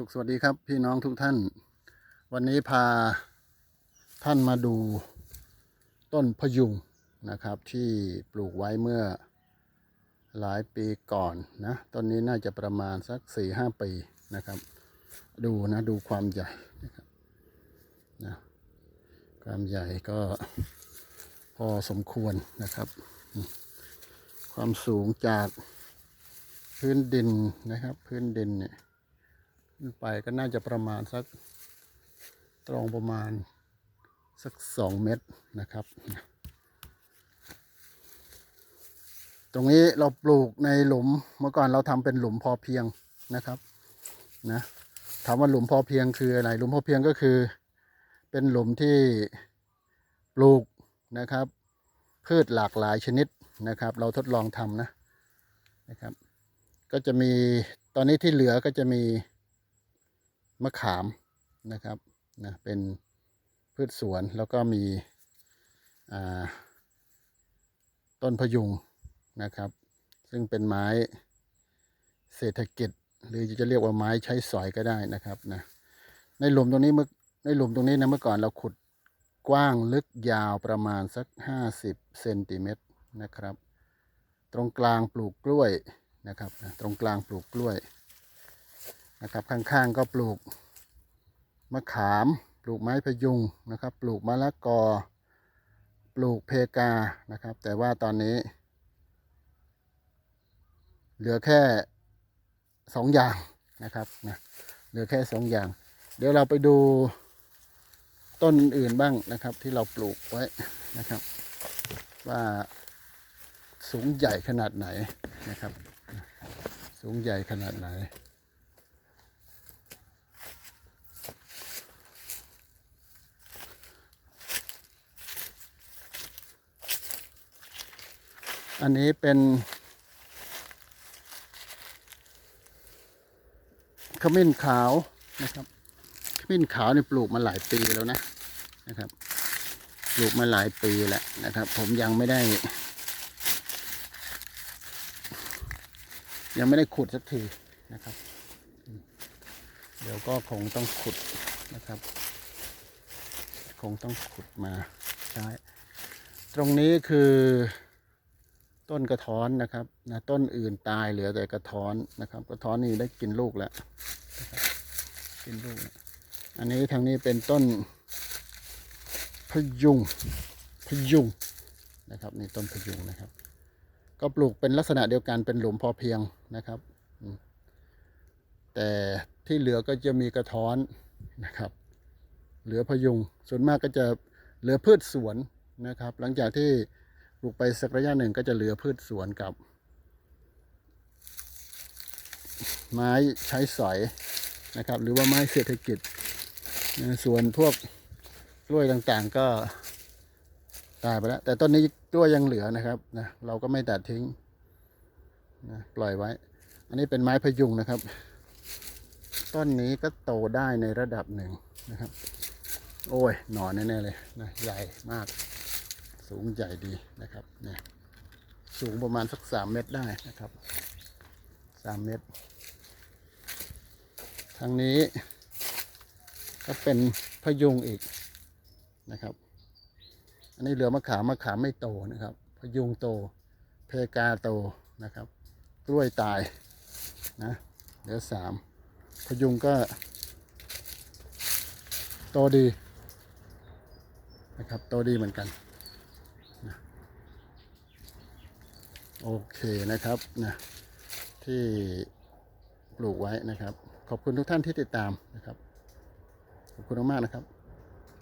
สุขสวัสดีครับพี่น้องทุกท่าน วันนี้พาท่านมาดูต้นพยุงนะครับ ที่ปลูกไว้เมื่อหลายปีก่อนนะต้นนี้น่าจะประมาณสักสี่ห้าปีนะครับ ดูนะดูความใหญ่นะครับนะความใหญ่ก็พอสมควรนะครับ ความสูงจากพื้นดินนะครับ พื้นดินเนี่ย ขึ้นไปก็น่าจะประมาณสักตรงประมาณสักสองเมตรนะครับ ตรงนี้เราปลูกในหลุมเมื่อก่อนเราทำเป็นหลุมพอเพียงนะครับนะถามว่าหลุมพอเพียงคืออะไรหลุมพอเพียงก็คือ เป็นหลุมที่ปลูกนะครับ พืชหลากหลายชนิดนะครับ เราทดลองทำนะนะครับ ก็จะมีตอนนี้ที่เหลือก็จะมี มะขามนะครับนะเป็นพืชสวนแล้วก็มีต้นพยุงนะครับ ซึ่งเป็นไม้เศรษฐกิจ หรือจะเรียกว่าไม้ใช้สอยก็ได้นะครับนะในหลุมตรงนี้เมื่อในหลุมตรงนี้นะเมื่อก่อนเราขุดกว้างลึกยาวประมาณสัก 50เซนติเมตรนะครับ ตรงกลางปลูกกล้วยนะครับนะตรงกลางปลูกกล้วย นะครับข้างๆก็ปลูกมะขามปลูกไม้พยุงนะครับ ปลูกมะละกอ ปลูกเพกานะครับ แต่ว่าตอนนี้ เหลือแค่สองอย่างนะครับนะเหลือแค่สองอย่าง เดี๋ยวเราไปดูต้นอื่นบ้างนะครับ ที่เราปลูกไว้นะครับ ว่าสูงใหญ่ขนาดไหนนะครับ สูงใหญ่ขนาดไหน อันนี้เป็นขมิ้นขาวนะครับขมิ้นขาวนี่ปลูกมาหลายปีแล้วนะนะครับ ปลูกมาหลายปีแล้วนะครับ ผมยังไม่ได้ ยังไม่ได้ขุดสักทีนะครับ เดี๋ยวก็คงต้องขุดนะครับ คงต้องขุดมาใช้ ตรงนี้คือ ต้นกระท้อนนะครับนะต้นอื่นตายเหลือแต่กระท้อนนะครับ กระท้อนนี่ได้กินลูกแล้วกินลูก อันนี้ทางนี้เป็นต้นพยุงพยุงนะครับนี่ต้นพยุงนะครับ ก็ปลูกเป็นลักษณะเดียวกันเป็นหลุมพอเพียงนะครับ แต่ที่เหลือก็จะมีกระท้อนนะครับ เหลือพยุงส่วนมากก็จะเหลือพืชสวนนะครับ หลังจากที่ ปลูกไปสักระยะหนึ่งก็จะเหลือพืชสวนกับ ไม้ใช้สอยนะครับ หรือว่าไม้เศรษฐกิจส่วนพวกกล้วยต่างๆก็ตายไปแล้ว แต่ต้นนี้กล้วยยังเหลือนะครับนะเราก็ไม่ตัดทิ้งนะปล่อยไว้ อันนี้เป็นไม้พยุงนะครับ ต้นนี้ก็โตได้ในระดับหนึ่งนะครับ โอ้ยหนอนแน่ๆเลยนะใหญ่มาก สูงใหญ่ดีนะครับเนี่ยสูงประมาณสักสามเมตรได้นะครับสามเมตร ทางนี้ก็เป็นพยุงอีกนะครับ อันนี้เหลือมะขามมะขามไม่โตนะครับ พยุงโต เพกาโตนะครับ กล้วยตายนะเหลือสามพยุงก็ โตดีนะครับ โตดีเหมือนกันนะ โอเคนะครับนะที่ปลูกไว้นะครับ ขอบคุณทุกท่านที่ติดตามนะครับ ขอบคุณมากนะครับ